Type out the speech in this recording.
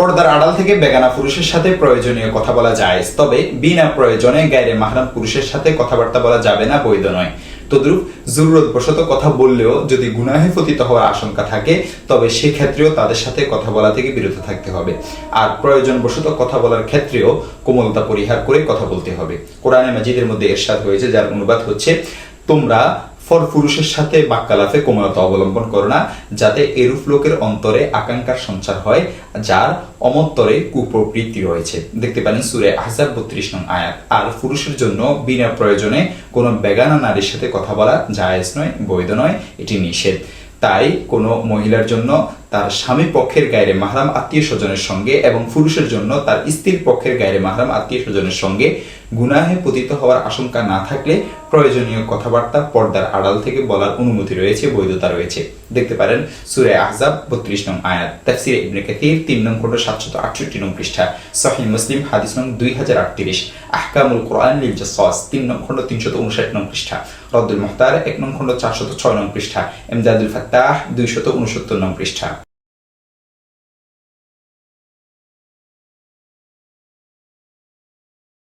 পর্দার আড়াল থেকে বেগানা পুরুষের সাথে প্রয়োজনীয় কথা বলা যায় তবে বিনা প্রয়োজনে গায়ে মাহরাম পুরুষের সাথে কথাবার্তা বলা যাবে না, বৈধ নয়। তদ্রুপ জরুরত বশত কথা বললেও যদি গুনাহে পতিত হওয়ার আশঙ্কা থাকে, তবে সেক্ষেত্রেও তাদের সাথে কথা বলা থেকে বিরত থাকতে হবে। আর প্রয়োজন বশত কথা বলার ক্ষেত্রেও কোমলতা পরিহার করে কথা বলতে হবে। কোরআনে মাজিদের মধ্যে এরশাদ হয়েছে, যার অনুবাদ হচ্ছে, তোমরা ফর পুরুষের সাথে বাক্যালাপে কোমলতা অবলম্বন করো না, যাতে এরূপ লোকের অন্তরে আকাঙ্ক্ষার সঞ্চার হয়, যার অমন্তরে কুপ্রবৃত্তি রয়েছে। দেখতে পারেন সুরে হাজার বত্রিশ নং আয়াত। আর পুরুষের জন্য বিনা প্রয়োজনে কোনো বেগানা নারীর সাথে কথা বলা জায়েজ নয়, বৈধ নয়, এটি নিষেধ। তাই কোনো মহিলার জন্য তার স্বামী পক্ষের গায়ে মাহরাম আত্মীয় স্বজনের সঙ্গে এবং পুরুষের জন্য তার স্ত্রীর পক্ষের গায়ে মাহরাম আত্মীয় স্বজনের সঙ্গে গুনাহে পতিত হওয়ার আশঙ্কা না থাকলে প্রয়োজনীয় কথাবার্তা পর্দার আড়াল থেকে বলার অনুমতি রয়েছে, বৈধতা রয়েছে। দেখতে পারেন সুরে আহজাব বত্রিশ নং আয়াত, তাফসির ইবনে কাথির তিন নং খন্ড সাতশত আটষট্টি নং পৃষ্ঠা সহি মুসলিম হাদিস নং দুই হাজার আটত্রিশ, আহকামুল কোরআন লিল জাসাস তিন নং খন্ড তিনশত উনষাট নং পৃষ্ঠা রদ্দুল মুখতার এক নং খন্ড চারশত ছয় নং পৃষ্ঠা এমদাদুল ফাত্তাহ দুইশত উনসত্তর নং পৃষ্ঠা।